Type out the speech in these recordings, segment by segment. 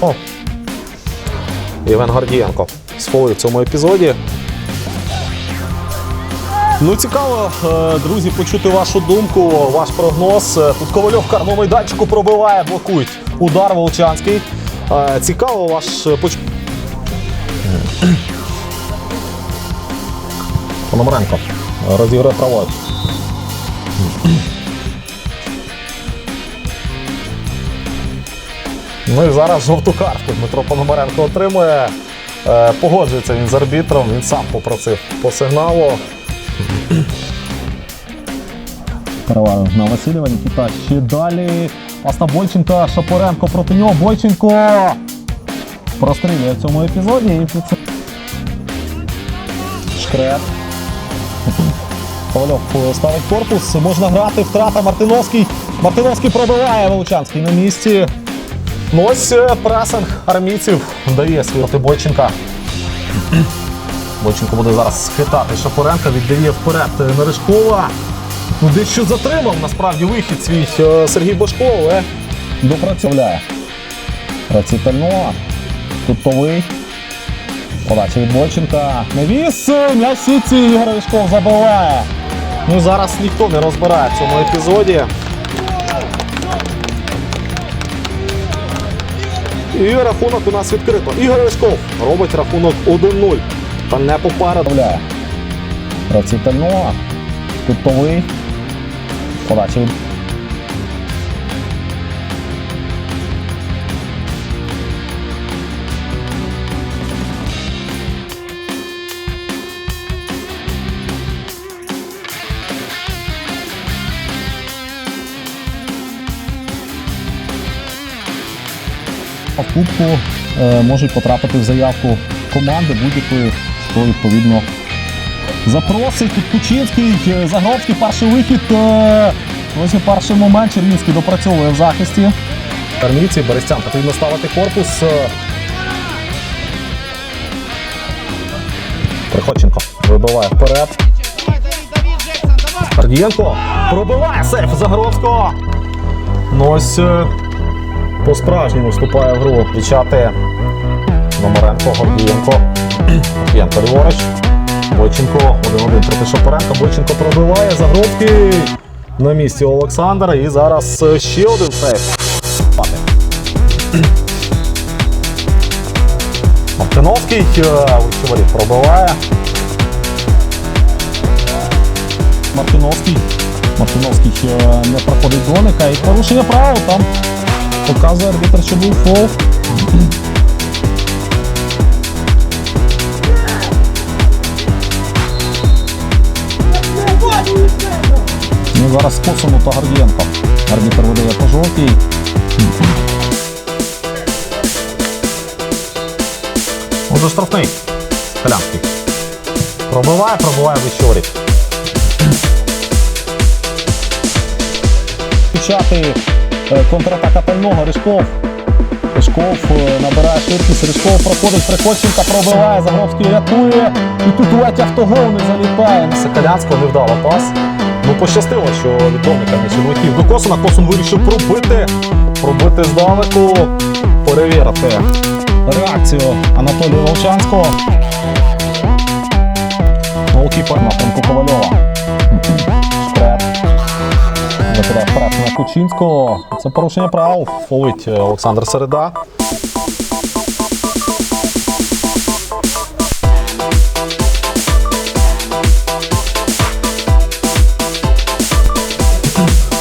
О, Євген Гордієнко з фолою в цьому епізоді. Ну, цікаво, е, друзі, почути вашу думку, ваш прогноз. Е, тут Ковальов карному датчику пробиває, блокують. Удар Волчанський. Е, цікаво ваш. Пономаренко розіграє праворуч. Ну і зараз жовту картку Дмитро Пономаренко отримує. Е, Погоджується він з арбітром, він сам попросив по сигналу. Перевагу на Васильєва, Нікіта ще далі. Пас на Бойченка, Шапоренко проти нього. Бойченко прострілює в цьому епізоді. Шкрет. Ковальов ставить корпус. Можна грати. Втрата Мартиновський. Мартиновський пробиває Волчанський на місці. Ну ось е, пресинг армійців вдає свій Бойченка. Бойченко буде зараз схитати Шапоренка, віддає вперед е, Мережкова. Ну, дещо затримав насправді вихід свій е, Сергій Башков, але допрацьовує. Рацітально. Кутовий. Подача від Бойченка. Навіс. М'яч сітці Ігор Вишков забиває. Ну зараз ніхто не розбирає в цьому епізоді. І рахунок у нас відкрито. Ігор Вишков робить рахунок 1-0. Та не попереду. Рацітально. Кутовий. Подача від в кубку е, можуть потрапити в заявку команди будь-якої, хто відповідно запросить. Тут Кучинський, е, Загробський, перший вихід. е, Ось і перший момент Чернівський допрацьовує в захисті. Армійці, Берестян потрібно ставити корпус. Приходченко вибиває вперед. Гордієнко пробиває сейф Загробського. Ну ось по-справжньому вступає в гру. Кричати Номаренко, Гордієнко. Гордієнко ліворуч. Бойченко 1-1 проти Шапоренка. Бойченко пробиває. Загробський на місці Олександра. І зараз ще один сейф. Мартиновський е, Вищеварів пробиває. Мартиновський. Мартиновський е, не проходить доника і порушення правил там показує арбітр, що був фол. Ну, зараз посунуто Гордієнко. Арбітр видає по жовтій. Уже штрафний. Халянський. Пробиває, пробиває Вищорів. Почати е, контратака пального Ришков. Ришков е, набирає швидкість, Ришков проходить Приходченка, пробиває, Загробський рятує. І тут ледь автогол не залітає. Соколянського не вдала пас. Ну пощастило, що вітровника не летів до Косуна. Косун вирішив пробити. Пробити здалеку. Перевірити реакцію Анатолія Волчанського. Голкіпер напрямку Ковальова. Шкрет. Закидає вперед на Кучинського. Це порушення правил. Фолить е, Олександр Середа.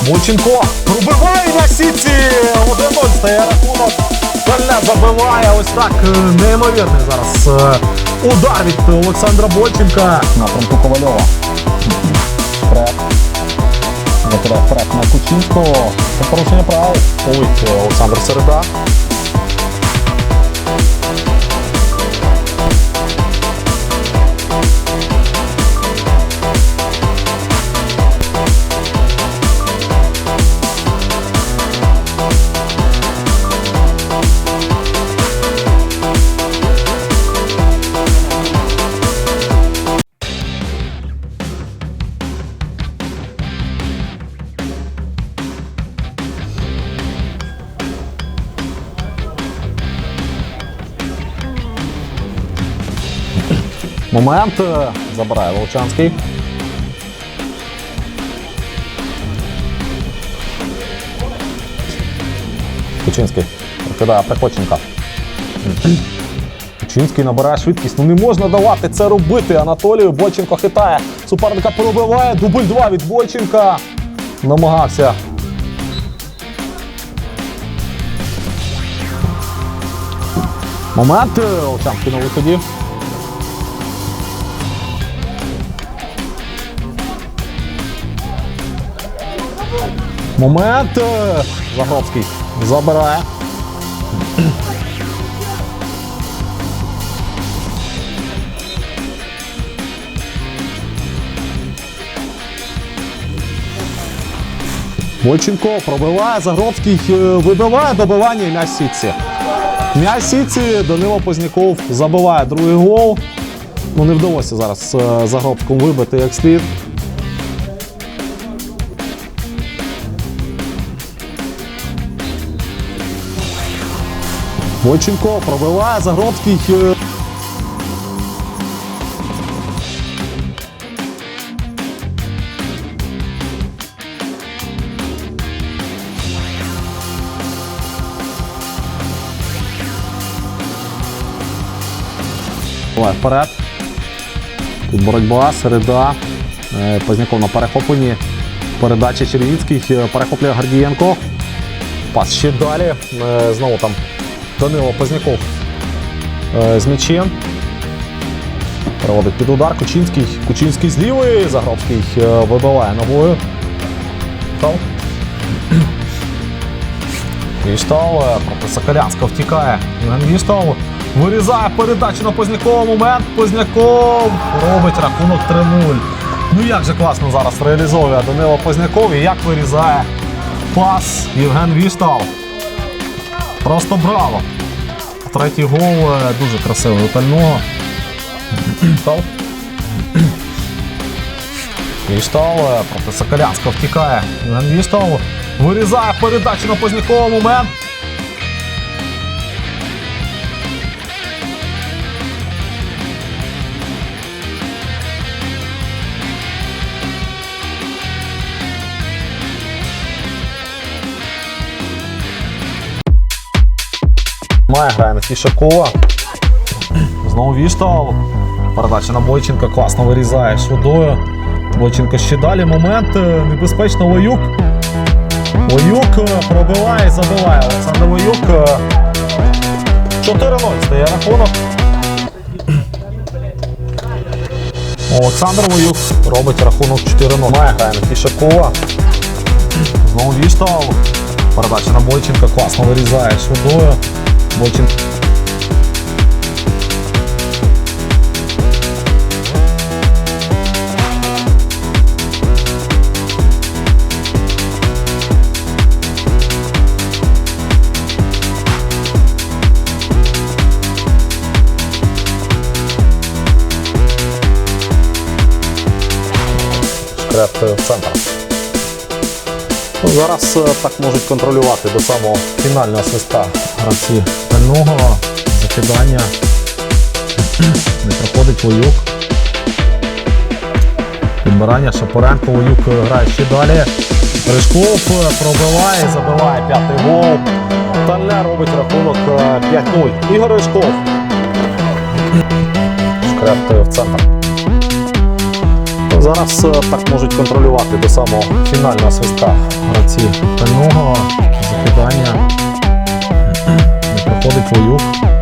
Бученко пробиває на сітці! 1-0 стає рахунок. Пельне забиває. Ось так е, неймовірний зараз е, удар від Олександра Бойченка. Напрямку Ковальова. Шкрет. Закидає вперед на Кучинського. Це порушення правил. Е, Олександр Середа. Момент е, забирає Волчанський. Кучинський прокидає Приходченка. Кучинський набирає швидкість. Ну не можна давати це робити. Анатолію Бойченко хитає. Суперника пробиває. Дубль 2 від Бойченка. Намагався. Момент. е, Олчанський на виході. Момент. е, Загробський забирає. Бойченко пробиває, Загробський е, вибиває добивання і м'яч сітці. М'яч сітці, Данило Позняков забиває другий гол. Ну не вдалося зараз е, Загробському вибити як слід. Бойченко пробиває, Загробський. Давай вперед. Тут боротьба, середа. Е, Позняков на перехопленні. Передача Червіцький. е, Перехоплює Гордієнко. Пас ще далі. Е, Знову там Данило Позняков е, з м'ячем. Проводить під удар. Кучинський. Кучинський з. Загробський е, вибиває ногою. Фол. Віштал е, проти Соколянського втікає. Віштал вирізає передачу на Познякова. Момент. Позняков робить рахунок 3-0. Ну як же класно зараз реалізовує Данило Позняков і як вирізає пас Євген Віштал. Просто браво! Третій гол е, дуже красиво у Тального. Фол. Віштал е, проти Соколянського втікає. Вістал. Вирізає передачу на Позняковому Момент. Має грає на Фішакова. Знову Віштал. Передача на Бойченка класно вирізає швидою. Бойченко ще далі. Момент. е, Небезпечно Воюк. Воюк е, пробиває, забиває. Олександр Воюк. е, 4-0 стає рахунок. Олександр Воюк робить рахунок 4-0. Має грає на Фішакова. Знову Віштал. Передача на Бойченка класно вирізає швидою. В центр. Ну, Зараз е, так можуть контролювати до самого фінального свистка гравці стального закидання. Не проходить воюк. Підбирання Шапоренко, воюк е, грає ще далі. Ришков е, пробиває, забиває п'ятий гол. Стальне робить рахунок е, 5-0. Ігор Ришков. Шкрептує в центр. Зараз е, так можуть контролювати до самого фінального свистка гравці стального закидання. Не проходить воюк.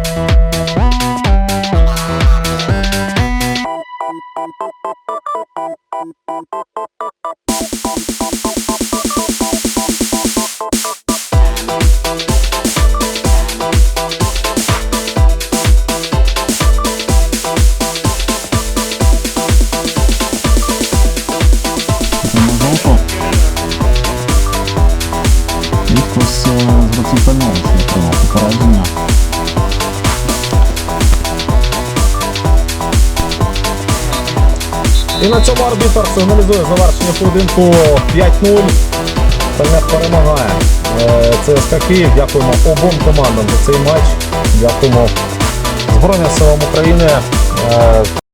І на цьому арбітр сигналізує завершення поєдинку 5-0. Сальнех перемагає. Е, ЦСКА Київ. Дякуємо обом командам за цей матч. Дякуємо Збройним силам України. Е,